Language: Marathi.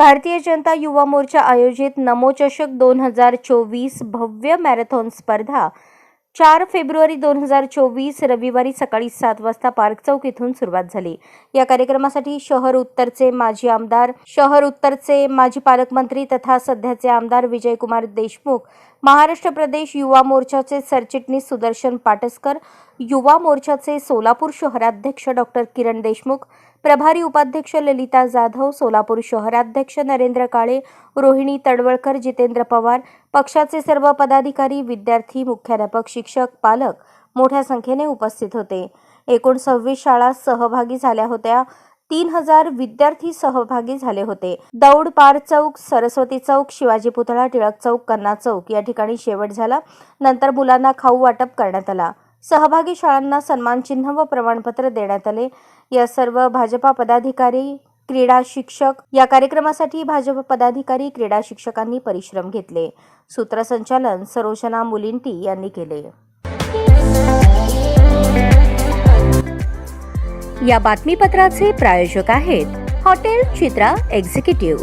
भारतीय जनता युवा मोर्चा आयोजित नमोचषक दोन हजार चोवीस भव्य मॅरेथॉन स्पर्धा चार फेब्रुवारी दोन हजार चोवीस रविवारी सकाळी सात वाजता पार्क चौक इथून सुरुवात झाली. या कार्यक्रमासाठी शहर उत्तरचे माजी आमदार शहर उत्तरचे माजी पालकमंत्री तथा सध्याचे आमदार विजयकुमार देशमुख महाराष्ट्र प्रदेश युवा मोर्चाचे सरचिटणीस सुदर्शन पाटसकर युवा मोर्चाचे सोलापूर शहराध्यक्ष डॉक्टर किरण देशमुख प्रभारी उपाध्यक्ष ललिता जाधव सोलापूर शहराध्यक्ष नरेंद्र काळे रोहिणी तडवळकर जितेंद्र पवार पक्षाचे सर्व पदाधिकारी विद्यार्थी मुख्याध्यापक शिक्षक पालक मोठ्या संख्येने उपस्थित होते. एकूण सव्वीस शाळा सहभागी झाल्या होत्या. तीन हजार विद्यार्थी सहभागी झाले होते. दौड पार चौक सरस्वती चौक शिवाजी पुतळा टिळक चौक कन्ना चौक या ठिकाणी शेवट झाला. नंतर मुलांना खाऊ वाटप करण्यात आला. सहभागी शाळांना सन्मानचिन्ह व प्रमाणपत्र देण्यात आले. या सर्व भाजपा पदाधिकारी क्रीडा शिक्षक या कार्यक्रमासाठी भाजप पदाधिकारी क्रीडा शिक्षकांनी परिश्रम घेतले. सूत्रसंचालन सरोजना मुलिंटी यांनी केले. या बातमीपत्राचे प्रायोजक आहेत हॉटेल चित्रा एक्झिक्युटिव्ह.